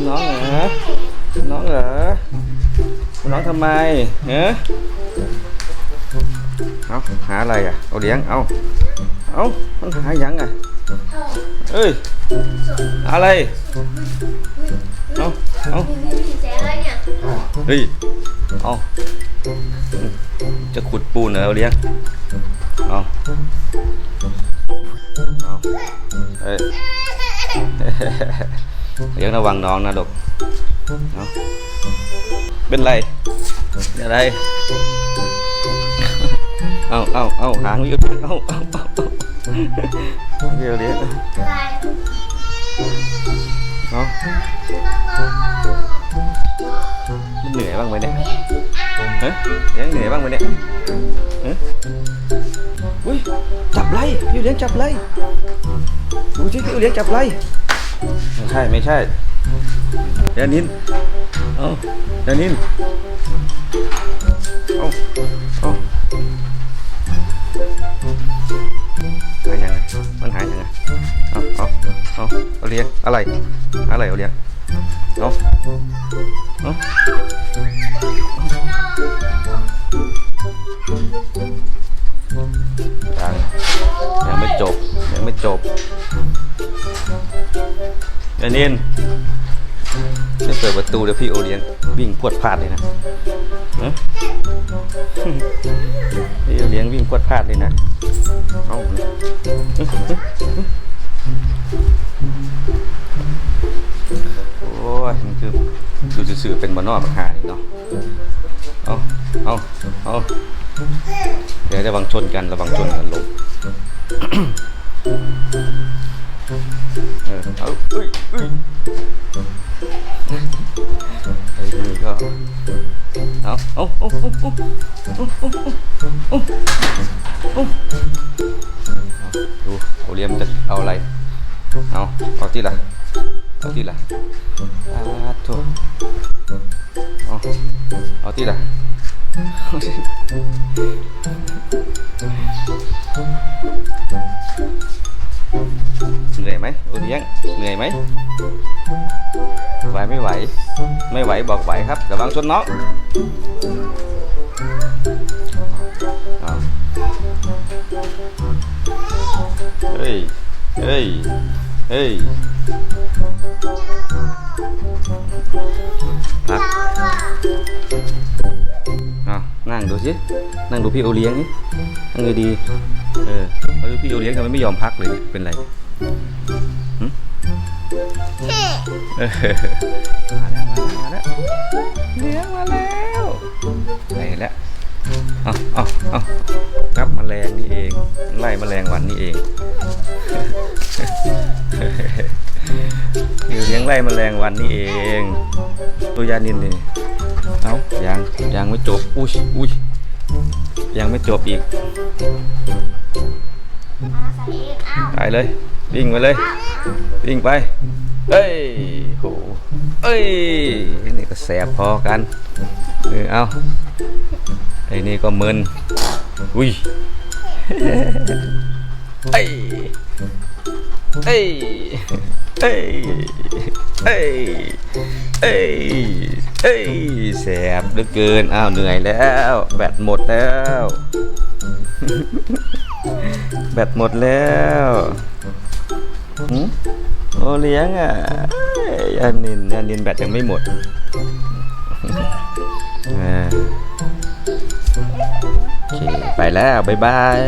không nón rồi hả? Không nón rồi không nón thăm mai, hả? Không, hạ lại à? Ô điện ô ô không hạ dẫn à? Ơi hạ lại ô ô đi. Ô chắc khụt bùn rồi ô điện. Ô ô Hey. ยังระวังน้องนะดกเนาะเป็นไรเป็นไรเอาเอาเอาหางอยู่เอาเอาเดี๋ยวเดี๋ยวเนาะเหนื่อยบ้างไหมเนี่ยเฮ้ยังเหนื่อยบ้างไหมเนี่ยเฮะอุ้ยจับไรพี่เลี้ยงจับไรดูสิพี่เลี้ยงจับไร ไม่ใช่ไม่ใช่เดี๋ยวนินเอาเดี๋ยวนินเอาเอาหายยังไงมันหายยังไงเอาเอาเอาเอาเลี้ยงอะไร อะไรเอาเลี้ยงเอาเอายังยังไม่จบยังไม่จบ เดี๋ยวนินจะเปิดประตูเดี๋ยวพี่โอเลี้ยงวิ่งพวดพลาดเลยนะฮะพี่โอเลี้ยงวิ่งพวดพลาดเลยนะ เอาโอ้ยมันคือดูสื่อเป็นบานอกหานี่เนาะ เอาเอาเอาเดี๋ยวระวังชนกันระวังชนกันลง ừ. ừ. ừ. Thấy gì không? Đó. Ô, ô, ô, ô, ô, ô, ô, ô, Duh, boleh ambil awal lain. Nah, roti lah. Roti lah. Satu. Oh, roti lah. Thank you. ไรเอาเอาที่ละเอาที่ละอาโถเอาเอาที่ละเอาที่เหนื่อยไหมโอเลี้ยงเหนื่อยไหมไหวไม่ไหว ไม่ไหวบอกไหวครับระวังชนน้องเฮ้ยเฮ้ยเฮ้ยพักนั่งดูสินั่งดูพี่โอเลี้ยงนี่นั่งดูดีเออดูพี่โอเลี้ยงทำไมไม่ยอมพักเลยเป็นไร เออมาแล้วมาแล้วมาแล้วเลี้ยงมาแล้วไหนแล้วเอาเอาเอาครับแมลงนี่เอง ไล่แมลงวันนี่เองอยู่เลี้ยงไล่แมลงวันนี่เอง ตัวยานินนี่เอายังยังไม่จบอุ้ยอุ้ยยังไม่จบอีกอาใส่เองอ้าวไปเลย วิ่งไปเลย วิ่งไป เอ้ยโหเอ้ยนี่ก็แสบพอกันเออเอาไอ้นี่ก็มึนอุ้ยเอ้ยเอ้ยเอ้ยเอ้ยเอ้ยเอ้ยแสบเหลือเกินอ้าวเหนื่อยแล้ว แบตหมดแล้ว แบตหมดแล้ว หืมโอเลี้ยงอะเอ้ยอันนินอันนินแบตยังไม่หมดโอเคไปแล้ว บ๊ายบาย